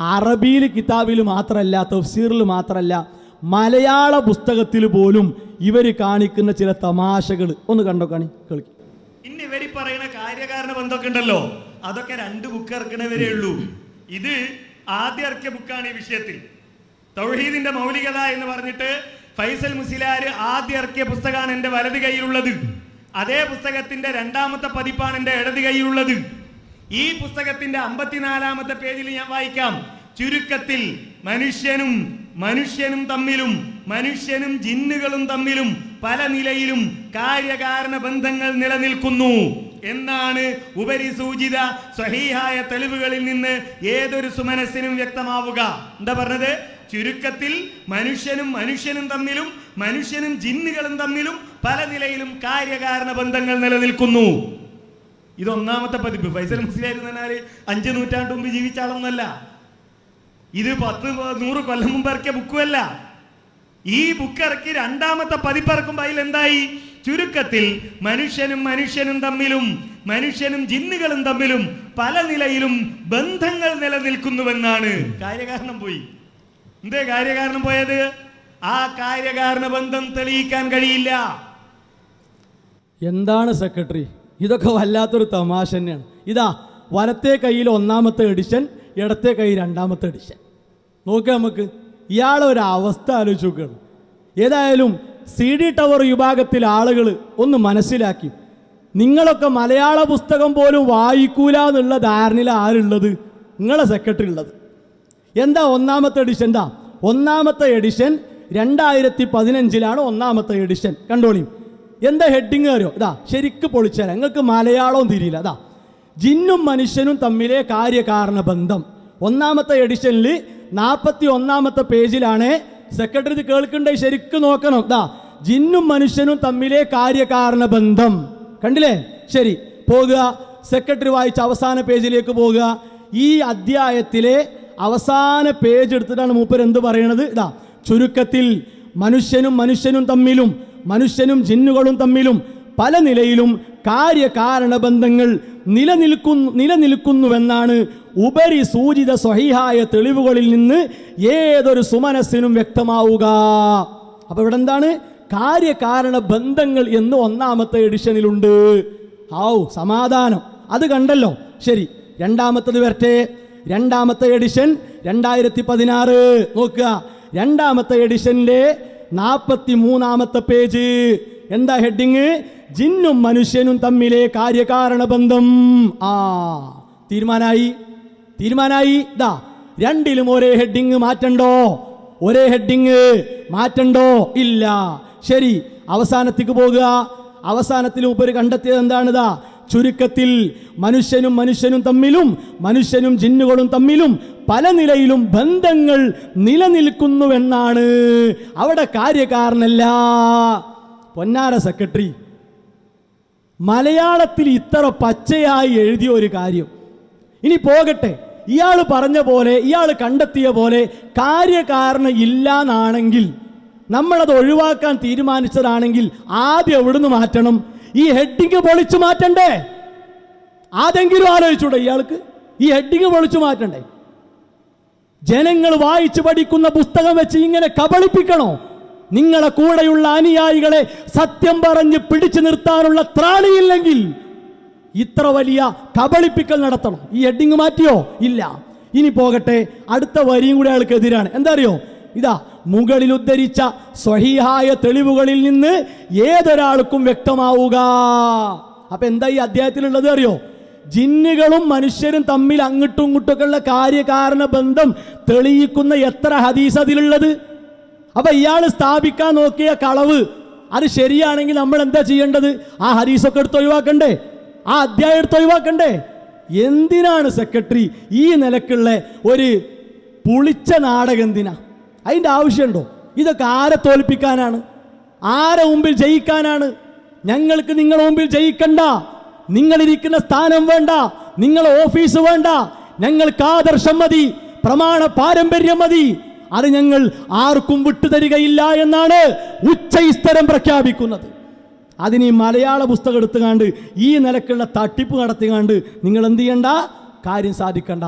അറബിയിൽ കിതാബിൽ മാത്രമല്ല തഫ്സീറിൽ മാത്രമല്ല മലയാള പുസ്തകത്തിൽ പോലും ഇവർ കാണിക്കുന്ന ചില തമാശകൾ. ഒന്ന് കണ്ടോ കാണി കേൾക്കി. ഇനി ഇവർ പറയുന്ന കാര്യകാരണ ബന്ധമൊക്കെ ഉണ്ടല്ലോ. അതൊക്കെ രണ്ട് ബുക്ക് ഇറക്കണവരേ ഉള്ളൂ. ഇത് ആദ്യ ഇറക്കിയ ബുക്കാണ് ഈ വിഷയത്തിൽ. തൗഹീദിന്റെ മൗലികത എന്ന് പറഞ്ഞിട്ട് ഫൈസൽ മുസിലാര് ആദ്യ ഇറക്കിയ പുസ്തകമാണ് എന്റെ വലത് കയ്യിലുള്ളത് അതേ പുസ്തകത്തിന്റെ രണ്ടാമത്തെ പതിപ്പാണ് എന്റെ ഇടത് കയ്യിലുള്ളത് ഈ പുസ്തകത്തിന്റെ അമ്പത്തിനാലാമത്തെ പേജിൽ ഞാൻ വായിക്കാം. ചുരുക്കത്തിൽ മനുഷ്യനും മനുഷ്യനും തമ്മിലും മനുഷ്യനും ജിന്നുകളും തമ്മിലും പല നിലയിലും കാര്യകാരണ ബന്ധങ്ങൾ നിലനിൽക്കുന്നു. എന്നാണ് ഉപരിസൂചിത സ്വഹീഹായ തെളിവുകളിൽ നിന്ന് ഏതൊരു സുമനസ്സിനും വ്യക്തമാവുക. എന്താ പറഞ്ഞത്? ചുരുക്കത്തിൽ മനുഷ്യനും മനുഷ്യനും തമ്മിലും മനുഷ്യനും ജിന്നുകളും തമ്മിലും പല നിലയിലും കാര്യകാരണ ബന്ധങ്ങൾ നിലനിൽക്കുന്നു. ഇത് ഒന്നാമത്തെ പതിപ്പ്. ഫൈസൽ മുസ്ലിയായിരുന്നു പറഞ്ഞാൽ അഞ്ച് നൂറ്റാണ്ട് മുമ്പ് ജീവിച്ച ആളൊന്നല്ല ഇത് പത്ത് നൂറ് കൊല്ലം മുമ്പ് ഇറക്കിയ ബുക്കുമല്ല. ഈ ബുക്ക് ഇറക്കി രണ്ടാമത്തെ പതിപ്പ് ഇറക്കുമ്പോൾ അതിൽ എന്തായി? ചുരുക്കത്തിൽ മനുഷ്യനും മനുഷ്യനും തമ്മിലും മനുഷ്യനും ജിന്നുകളും തമ്മിലും പല നിലയിലും ബന്ധങ്ങൾ നിലനിൽക്കുന്നുവെന്നാണ്. കാര്യകാരണം പോയി. എന്തേ കാര്യകാരണം പോയത്? ആ കാര്യകാരണ ബന്ധം തെളിയിക്കാൻ കഴിയില്ല. എന്താണ് സെക്രട്ടറി ഇതൊക്കെ വല്ലാത്തൊരു തമാശ തന്നെയാണ്. ഇതാ വലത്തെ കയ്യിൽ ഒന്നാമത്തെ എഡിഷൻ ഇടത്തെ കൈ രണ്ടാമത്തെ എഡിഷൻ നോക്കുക നമുക്ക് ഇയാളൊരു അവസ്ഥ ആലോചിച്ച് നോക്കുകയാണ്. ഏതായാലും സി ഡി ടവർ വിഭാഗത്തിലെ ആളുകൾ ഒന്ന് മനസ്സിലാക്കി. നിങ്ങളൊക്കെ മലയാള പുസ്തകം പോലും വായിക്കൂല എന്നുള്ള ധാരണയിൽ ആരുള്ളത്? നിങ്ങളെ സെക്രട്ടറി ഉള്ളത്. എന്താ ഒന്നാമത്തെ എഡിഷൻ എന്താ ഒന്നാമത്തെ എഡിഷൻ രണ്ടായിരത്തി പതിനഞ്ചിലാണ് ഒന്നാമത്തെ എഡിഷൻ കണ്ടോളി. എന്താ ഹെഡിങ് അറിയോ? ഇതാ ശരിക്ക് പൊളിച്ചാൽ നിങ്ങൾക്ക് മലയാളവും തിരിയില്ല. അതാ ജിന്നും മനുഷ്യനും തമ്മിലെ കാര്യകാരണ ബന്ധം ഒന്നാമത്തെ എഡിഷനിൽ നാൽപ്പത്തി ഒന്നാമത്തെ പേജിലാണ് സെക്രട്ടറി കേൾക്കണ്ടേ? ശരിക്ക് നോക്കണം. ഇതാ ജിന്നും മനുഷ്യനും തമ്മിലെ കാര്യകാരണ ബന്ധം കണ്ടില്ലേ? ശരി പോകുക. സെക്രട്ടറി വായിച്ച അവസാന പേജിലേക്ക് പോകുക. ഈ അധ്യായത്തിലെ അവസാന പേജ് എടുത്തിട്ടാണ് മൂപ്പർ എന്ത് പറയണത്? ഇതാ ചുരുക്കത്തിൽ മനുഷ്യനും മനുഷ്യനും തമ്മിലും മനുഷ്യനും ജിന്നുകളും തമ്മിലും പല നിലയിലും കാര്യകാരണ ബന്ധങ്ങൾ നിലനിൽക്കുന്നു നിലനിൽക്കുന്നുവെന്നാണ് ഉപരി സൂചിത സ്വഹീഹായ തെളിവുകളിൽ നിന്ന് ഏതൊരു സുമനസ്സിനും വ്യക്തമാവുക. അപ്പൊ ഇവിടെ എന്താണ്? കാര്യകാരണ ബന്ധങ്ങൾ എന്ന് ഒന്നാമത്തെ എഡിഷനിലുണ്ട് ഔ സമാധാനം. അത് കണ്ടല്ലോ. ശരി രണ്ടാമത്തത് വരട്ടെ. രണ്ടാമത്തെ എഡിഷൻ രണ്ടായിരത്തി പതിനാറ്. നോക്കുക. രണ്ടാമത്തെ എഡിഷന്റെ നാൽപ്പത്തി മൂന്നാമത്തെ പേജ്. എന്താ ഹെഡിങ്? ജിന്നും മനുഷ്യനും തമ്മിലെ കാര്യകാരണ ബന്ധം ആ തീരുമാനായി. തീരുമാനായി. ഇതാ രണ്ടിലും ഒരേ ഹെഡിങ് മാറ്റണ്ടോ? ഒരേ ഹെഡിങ് മാറ്റണ്ടോ? ഇല്ല. ശരി അവസാനത്തേക്ക് പോകുക അവസാനത്തിൽ ഉപരി കണ്ടെത്തിയത് എന്താണിതാ? ചുരുക്കത്തിൽ മനുഷ്യനും മനുഷ്യനും തമ്മിലും മനുഷ്യനും ജിന്നുകളും തമ്മിലും പല നിലയിലും ബന്ധങ്ങൾ നിലനിൽക്കുന്നുവെന്നാണ് അവിടെ കാര്യകാരനല്ല പൊന്നാര സെക്രട്ടറി മലയാളത്തിൽ ഇത്ര പച്ചയായി എഴുതിയ ഒരു കാര്യം. ഇനി പോകട്ടെ ഇയാൾ പറഞ്ഞ പോലെ ഇയാൾ കണ്ടെത്തിയ പോലെ കാര്യകാരണ ഇല്ലാന്നാണെങ്കിൽ നമ്മളത് ഒഴിവാക്കാൻ തീരുമാനിച്ചതാണെങ്കിൽ ആദ്യം എവിടുന്ന് മാറ്റണം? ഈ ഹെഡിങ് പൊളിച്ചു മാറ്റണ്ടേ? ആതെങ്കിലും ആലോചിച്ചൂടെ ഇയാൾക്ക്? ഈ ഹെഡിങ് പൊളിച്ചു മാറ്റണ്ടേ? ജനങ്ങൾ വായിച്ചു പഠിക്കുന്ന പുസ്തകം വെച്ച് ഇങ്ങനെ കബളിപ്പിക്കണോ? നിങ്ങളെ കൂടെയുള്ള അനുയായികളെ സത്യം പറഞ്ഞ് പിടിച്ചു നിർത്താനുള്ള ത്രാണിയില്ലെങ്കിൽ ഇത്ര വലിയ കബളിപ്പിക്കൽ നടത്തണം. ഈ ഹെഡിങ് മാറ്റിയോ? ഇല്ല. ഇനി പോകട്ടെ. അടുത്ത വരിയും കൂടെ അയാൾക്ക് എതിരാണ്. എന്താ അറിയോ? ഇതാ മുകളിൽ ഉദ്ധരിച്ച സ്വഹീഹായ തെളിവുകളിൽ നിന്ന് ഏതൊരാൾക്കും വ്യക്തമാവുക. അപ്പൊ എന്താ ഈ അധ്യായത്തിലുള്ളത് അറിയോ? ജിന്നുകളും മനുഷ്യരും തമ്മിൽ അങ്ങോട്ടും ഇങ്ങോട്ടൊക്കെ ഉള്ള കാര്യകാരണ ബന്ധം തെളിയിക്കുന്ന എത്ര ഹദീസ് അതിലുള്ളത്? അപ്പൊ ഇയാൾ സ്ഥാപിക്കാൻ നോക്കിയ കളവ് അത് ശരിയാണെങ്കിൽ നമ്മൾ എന്താ ചെയ്യേണ്ടത്? ആ ഹരീസൊക്കെ എടുത്ത് ഒഴിവാക്കണ്ടേ? ആ അധ്യായം എടുത്ത് ഒഴിവാക്കണ്ടേ? എന്തിനാണ് സെക്രട്ടറി ഈ നിലക്കുള്ള ഒരു പുളിച്ച നാടകം എന്തിനാ? അതിന്റെ ആവശ്യമുണ്ടോ? ഇതൊക്കെ ആരെ തോൽപ്പിക്കാനാണ്? ആരെ മുമ്പിൽ ജയിക്കാനാണ്? ഞങ്ങൾക്ക് നിങ്ങളുടെ മുമ്പിൽ ജയിക്കണ്ട. നിങ്ങളിരിക്കുന്ന സ്ഥാനം വേണ്ട. നിങ്ങളെ ഓഫീസ് വേണ്ട. ഞങ്ങൾക്ക് ആദർശം മതി. പ്രമാണ പാരമ്പര്യം മതി. അത് ഞങ്ങൾ ആർക്കും വിട്ടുതരികയില്ല എന്നാണ് ഉച്ചയിസ്തരം പ്രഖ്യാപിക്കുന്നത്. അതിന് ഈ മലയാള പുസ്തകം എടുത്തുകാണ്ട് ഈ നിലക്കുള്ള തട്ടിപ്പ് നടത്തിക്കാണ്ട് നിങ്ങൾ എന്ത് ചെയ്യണ്ട? കാര്യം സാധിക്കണ്ട.